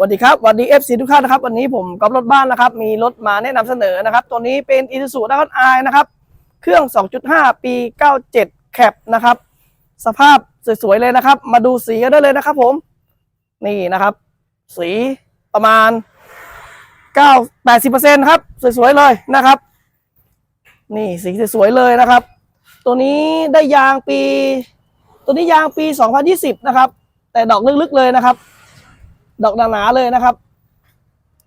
วัสดีครับสวัสดีเอฟซีทุกท่านนะครับวันนี้ผมก๊อฟรถบ้านนะครับ มีรถมาแนะนำเสนอนะครับ ตัวนี้เป็นอี u z u นะครับ i นะครับ เครื่อง 2.5 ปี 97 แคปนะครับ สภาพสวยๆเลยนะครับ มาดูสีกันได้เลยนะครับ ผม นี่นะครับ สีประมาณ 9 80%ครับ สวยๆเลยนะครับ นี่สีสวยๆเลยนะครับ ตัวนี้ได้ยางปี ตัวนี้ยางปี 2020 นะครับ แต่ดอกลึกๆเลยนะครับ ดอกหนาๆเลยนะครับ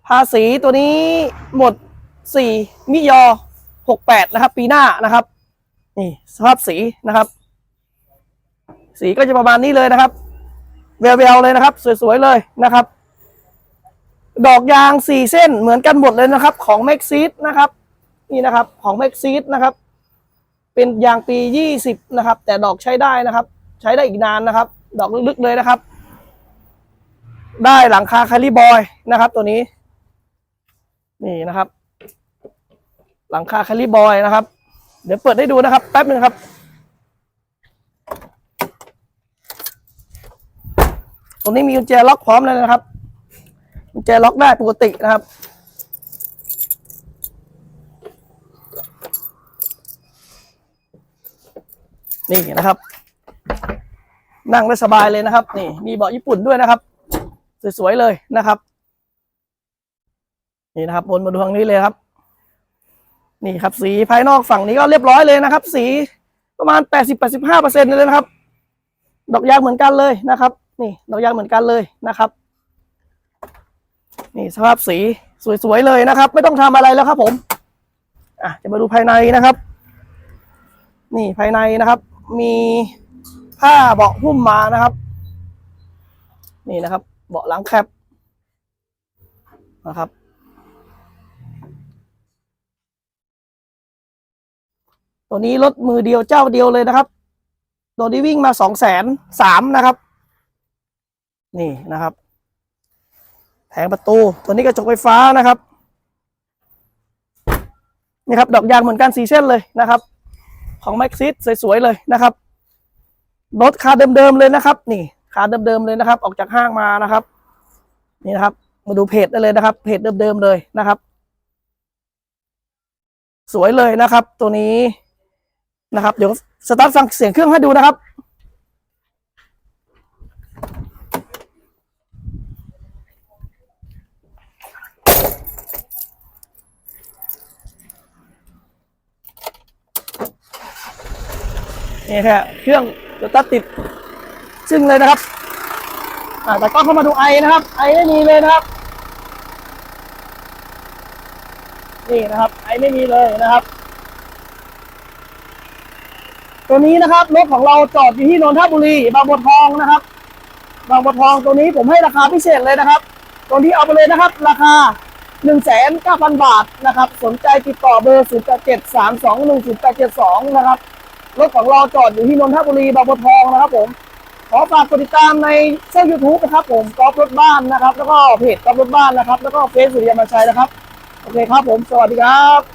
ภาษีตัวนี้หมด4มิยอ68นะครับ ปีหน้านะครับนี่สภาพสีนะครับ สีก็จะประมาณนี้เลยนะครับแววๆเลยนะครับ สวยๆเลยนะครับ ดอกยาง4เส้นเหมือนกันหมดเลยนะครับ ของ m a x ซีดนะครับ นี่นะครับของ m a x ซีดนะครับ เป็นยางปี20นะครับ แต่ดอกใช้ได้นะครับ ใช้ได้อีกนานนะครับ ดอกลึกๆเลยนะครับ ได้หลังคาคาริบอยนะครับ ตัวนี้ นี่นะครับ หลังคาคาริบอยนะครับ เดี๋ยวเปิดให้ดูนะครับ แป๊บหนึ่งครับตรงนี้มีกุญแจล็อกพร้อมเลยนะครับกุญแจล็อกได้ปกตินะครับ นี่นะครับ นั่งได้สบายเลยนะครับ นี่มีเบาะญี่ปุ่นด้วยนะครับ สวยๆเลยนะครับ นี่นะครับวนมาดูทางนี้เลยครับ นี่ครับ สีภายนอกฝั่งนี้ก็เรียบร้อยเลยนะครับ สีประมาณแปดสิบแปดสิบห้าเปอร์เซ็นต์เลยนะครับ ดอกยางเหมือนกันเลยนะครับ นี่ดอกยางเหมือนกันเลยนะครับ นี่สภาพสีสวยๆเลยนะครับ ไม่ต้องทำอะไรแล้วครับ ผมอะจะมาดูภายในนะครับ นี่ภายในนะครับ มีผ้าเบาะหุ้มมานะครับ นี่นะครับ เบาะหลังแคปนะครับ ตัวนี้รถมือเดียวเจ้าเดียวเลยนะครับ ตัวนี้วิ่งมาสองแสนสามนะครับ นี่นะครับ แผงประตู ตัวนี้กระจกไฟฟ้านะครับ นี่ครับ ดอกยางเหมือนกันสีเส้นเลยนะครับ ของแม็กซิสสวยๆเลยนะครับ รถคาเดิมๆเลยนะครับ นี่ คาเดิมๆเลยนะครับ ออกจากห้างมานะครับ นี่นะครับ มาดูเพจได้เลยนะครับ เพจเดิมๆเลยนะครับ สวยเลยนะครับ ตัวนี้นะครับ เดี๋ยวสตาร์ทฟังเสียงเครื่องให้ดูนะครับนี่แค่เครื่องสตาร์ทติด ซึ่งเลยนะครับอ่าแต่ก็เข้ามาดูไอนะครับ ไอไม่มีเลยนะครับ นี่นะครับ ไอไม่มีเลยนะครับ ตัวนี้นะครับรถของเราจอดอยู่ที่นนทบุรีบางบัวทองนะครับ บางบัวทองตัวนี้ผมให้ราคาพิเศษเลยนะครับ ตัวนี้เอาไปเลยนะครับ ราคา1นึ่งแสนเก้าพันบาทนะครับ สนใจติดต่อเบอร์ 0 7 3 2 1 0 8 7 2 นะครับ รถของเราจอดอยู่ที่นนทบุรีบางบัวทองนะครับผม อฝากกดติดตามในช่องยูทูบนะครับผมกอล์ฟรถบ้านนะครับ แล้วก็เพจกอล์ฟรถบ้านนะครับ แล้วก็เฟซสุริยามาชัยนะครับ โอเคครับผม สวัสดีครับ